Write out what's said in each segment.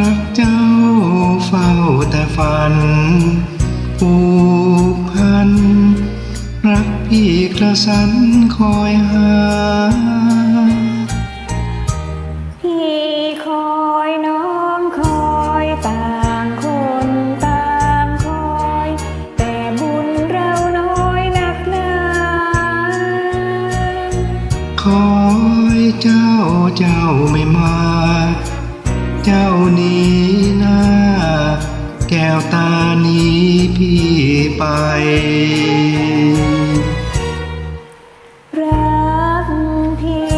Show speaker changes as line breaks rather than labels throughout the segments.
รักเจ้าเฝ้าแต่ฝันผูกพัน รักพี่กระสันคอยหา
พี่คอยน้องคอยต่างคนต่างคอย แต่บุญเราน้อนักหนา
คอยเจ้าเจ้าไม่มา เจ้านี้หน้าแก้วตานี้พี่ไป
รักพี่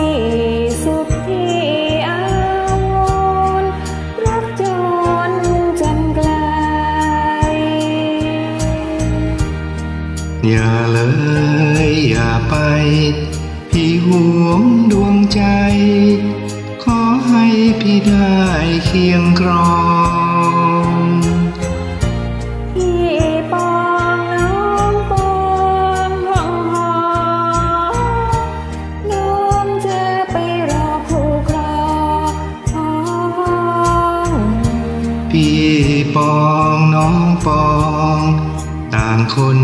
สุดที่อาวรณ์รักจนจันไกล
อย่าเลยอย่าไป พี่ห่วงดวงใจขอให้ พี่ได้เคียงครอง
พี่ปองน้องปองห้องหอน้องจะไปรอผู้ครองห้อง
พี่ปองน้องปอง ต่างคน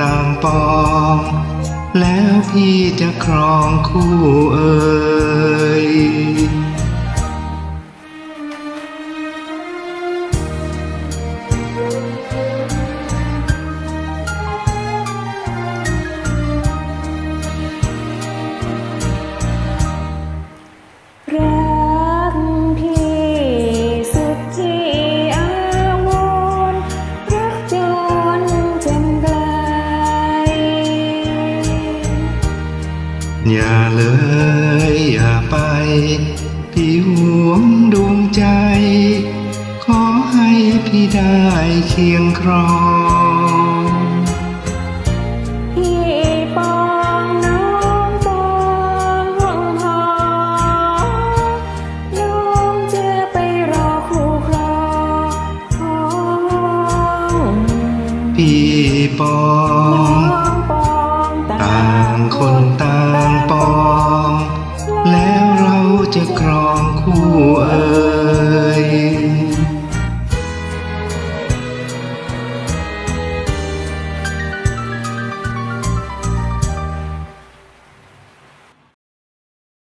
ต่างปอง แล้วพี่จะครองคู่ อย่าเลยอย่าไป พี่หวงดวงใจ ขอให้พี่ได้เคียงครอง
พี่ปองน้องปองหองหอน้องจะไปรอคู่ครองพี่
ปอ
งปองต่างคนต่าง ป